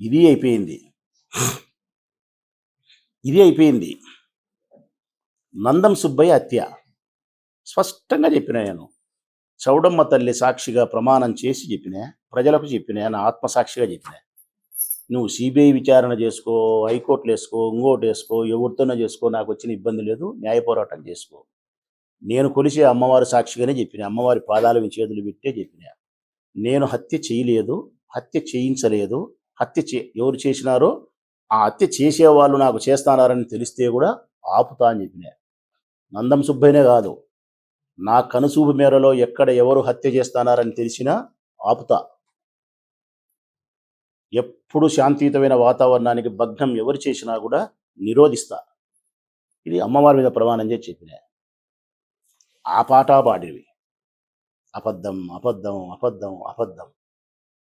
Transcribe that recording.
ఇది అయిపోయింది. ఇది అయిపోయింది. నందం సుబ్బయ్య హత్య. స్పష్టంగా చెప్పిన నేను. చౌడమ్మ తల్లి సాక్షిగా ప్రమాణం చేసి చెప్పిన ప్రజలకు చెప్పిన నా ఆత్మసాక్షిగా చెప్పిన. నువ్వు సిబిఐ విచారణ చేసుకో హైకోర్టులు వేసుకో ఇంకోటి వేసుకో ఎవరితోనో చేసుకో నాకు వచ్చిన ఇబ్బంది లేదు న్యాయ పోరాటం చేసుకో. నేను కొలిసే అమ్మవారి సాక్షిగానే చెప్పిన అమ్మవారి పాదాల చేతులు పెట్టే చెప్పిన. నేను హత్య చేయలేదు హత్య చేయించలేదు హత్య చే ఎవరు చేసినారో ఆ హత్య చేసేవాళ్ళు నాకు చేస్తున్నారని తెలిస్తే కూడా ఆపుతా అని చెప్పిన. నందం సుబ్బయ్యనే కాదు. నా కనుసూపు మేరలో ఎక్కడ ఎవరు హత్య చేస్తానారని తెలిసినా ఆపుతా. ఎప్పుడు శాంతియుతమైన వాతావరణానికి భగ్నం ఎవరు చేసినా కూడా నిరోధిస్తా. ఇది అమ్మవారి మీద ప్రమాణం చేసి చెప్పిన. ఆ పాట పాడివి అబద్ధం అబద్ధం అబద్ధం అబద్ధం.